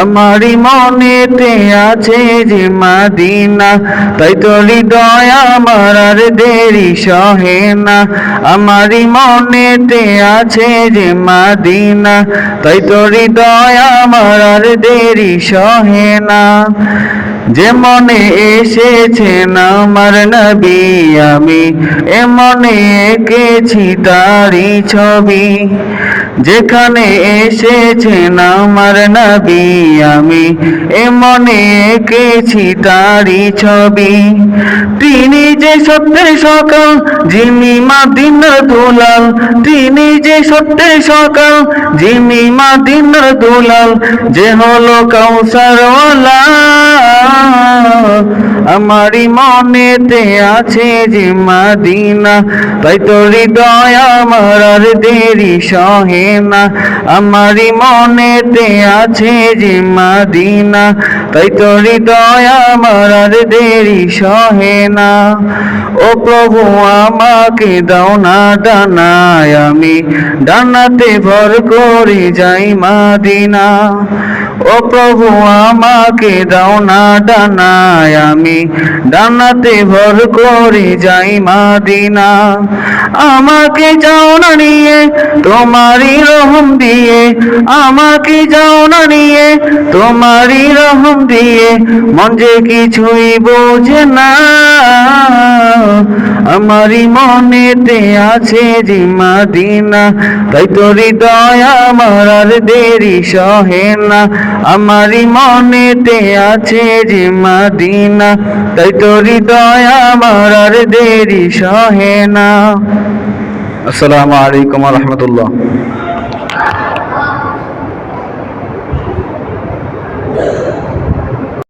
আমারই মনেতে আছে যে মাদিনা, তাই তো হৃদয় আমার আর দেরি সহে না। আমারই মনেতে আছে যে মাদিনা, তাই তো হৃদয় আমার আর দেরি সহে না। যে মনে এসেছেন আমার নবী আমি, এ মনে এঁকেছি তারি ছবি। যেখানে এসেছেন আমার নবী, আমি এ মনে এঁকেছি তারি ছবি। তিনি যে সত্যের সকাল, যিনি মাদিন দুলাল। তিনি যে সত্যের সকাল, যিনি মাদিন দুলাল। যে হলো কাউসারওয়ালা। আমারই মনেতে আছে যে মাদিনা, তাই তো হৃদয় আমার আর দেরি সহে না। আমারই মনেতে আছে যে মাদিনা, তাই তো হৃদয় আমার আর দেরি সহে না। ও প্রভু, আমাকে দাও না ডানায়, আমি ডানাতে ভর করে যাই মাদিনা। ও প্রভু, আমাকে দাও না ডানায় আমি। ডানাতে ভর করে যাই মা মাদিনা। আমাকে যাও না নিয়ে তোমারই রহম দিয়ে। আমাকে যাও না নিয়ে তোমারই রহম দিয়ে। মন যে কিছুই বোঝে না। আমারই মনেতে আছে যে মাদিনা। তাই তো হৃদয় আমার আর দেরি সহে না। আমারই মনেতে আছে যে মাদিনা, তাই তো হৃদয় আমার আর দেরি সহে না। আসসালামু আলাইকুম রহমতুল্লাহ।